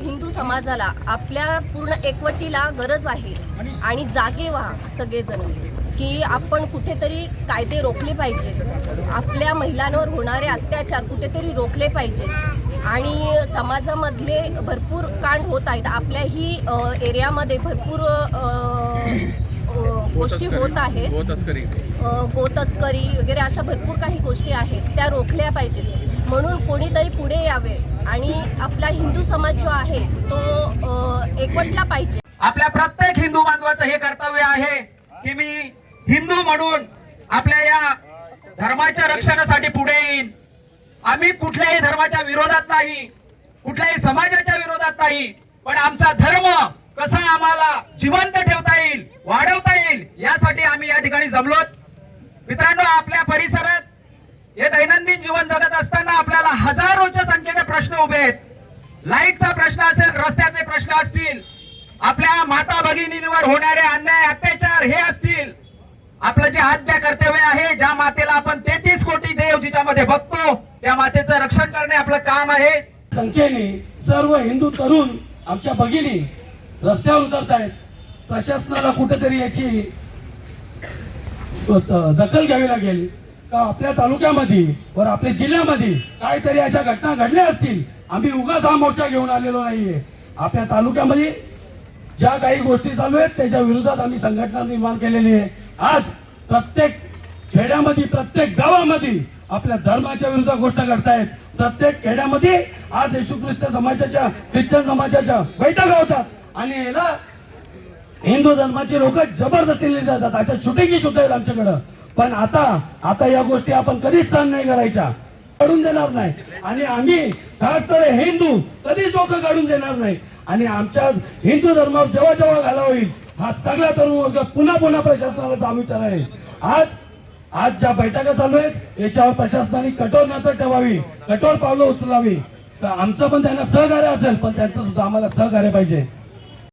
हिंदू समाजाला आपल्या पूर्ण एकवटीला गरज आहे. आणि जागे व्हा सगळेजण की आपण कुठेतरी कायदे रोखले पाहिजे. आपल्या महिलांवर होणारे अत्याचार कुठेतरी रोखले पाहिजे. आणि समाजामधले भरपूर कांड होत आहेत. आपल्याही एरियामध्ये भरपूर गोष्टी होत आहेत. गोतस्करी. वगैरे अशा भरपूर काही गोष्टी आहेत. त्या रोखल्या पाहिजेत. म्हणून कोणीतरी पुढे यावे आणि आपला हिंदू समाज जो आहे तो एकवटला पाहिजे. आपल्या प्रत्येक हिंदू बांधवाचं हे कर्तव्य आहे की मी हिंदू म्हणून आपल्या या धर्माच्या रक्षणासाठी पुढे येईन. आम्ही कुठल्याही धर्माच्या विरोधात नाही कुठल्याही समाजाच्या विरोधात नाही पण आमचा धर्म कसा आम्हाला जिवंत ठेवता येईल वाढवता येईल यासाठी आम्ही या ठिकाणी जमलोत. मित्रांनो आपल्या परिसरात हे दैनंदिन जीवन जगत असताना आपल्याला हजारोच्या संख्येने प्रश्न उभे आहेत. लाईटचा प्रश्न असेल रस्त्याचे प्रश्न असतील आपल्या माता भगिनींवर होणारे अन्याय अत्याचार हे असतील. आपलं जे आद्य कर्तव्य आहे ज्या मातेला आपण तेहतीस कोटी देव जिच्यामध्ये बघतो त्या मातेचं रक्षण करणे आपलं काम आहे. संख्येने सर्व हिंदू तरुण आमच्या भगिनी रस्त्यावर उतरत आहेत प्रशासनाला कुठेतरी याची दखल घ्यावी लागेल. का आपल्या तालुक्यामध्ये वर आपल्या जिल्ह्यामध्ये काहीतरी अशा घटना घडल्या असतील? आम्ही उगाच हा मोर्चा घेऊन आलेलो नाहीये. आपल्या तालुक्यामध्ये ज्या काही गोष्टी चालू आहेत त्याच्या विरोधात आम्ही संघटना निर्माण केलेली आहे. आज प्रत्येक खेड्यामध्ये प्रत्येक गावामध्ये आपल्या धर्माच्या विरुद्ध गोष्ट करतायत प्रत्येक खेड्यामध्ये आज येशू ख्रिस्त समाजाच्या ख्रिश्चन समाजाच्या बैठका होतात. आणि याला हिंदू धर्माचे लोक जबरदस्तीने जातात. अशा शूटिंगी सुद्धा आहेत आमच्याकडं. पण आता आता या गोष्टी आपण कधीच सहन नाही करायच्या. काढून देणार नाही. आणि आम्ही खास तर हिंदू कधीच डोकं काढून देणार नाही. आणि आमच्या हिंदू धर्मावर जेव्हा जेव्हा घाला होईल हा सगळा तरुण वर्ग पुन्हा पुन्हा प्रशासनाला दाम विचार आहे. आज आज ज्या बैठका चालू आहेत याच्यावर प्रशासनाने कठोर नजर ठेवावी कठोर पावलं उचलावी. तर आमचं पण त्यांना सहकार्य असेल पण त्यांचं सुद्धा आम्हाला सहकार्य पाहिजे.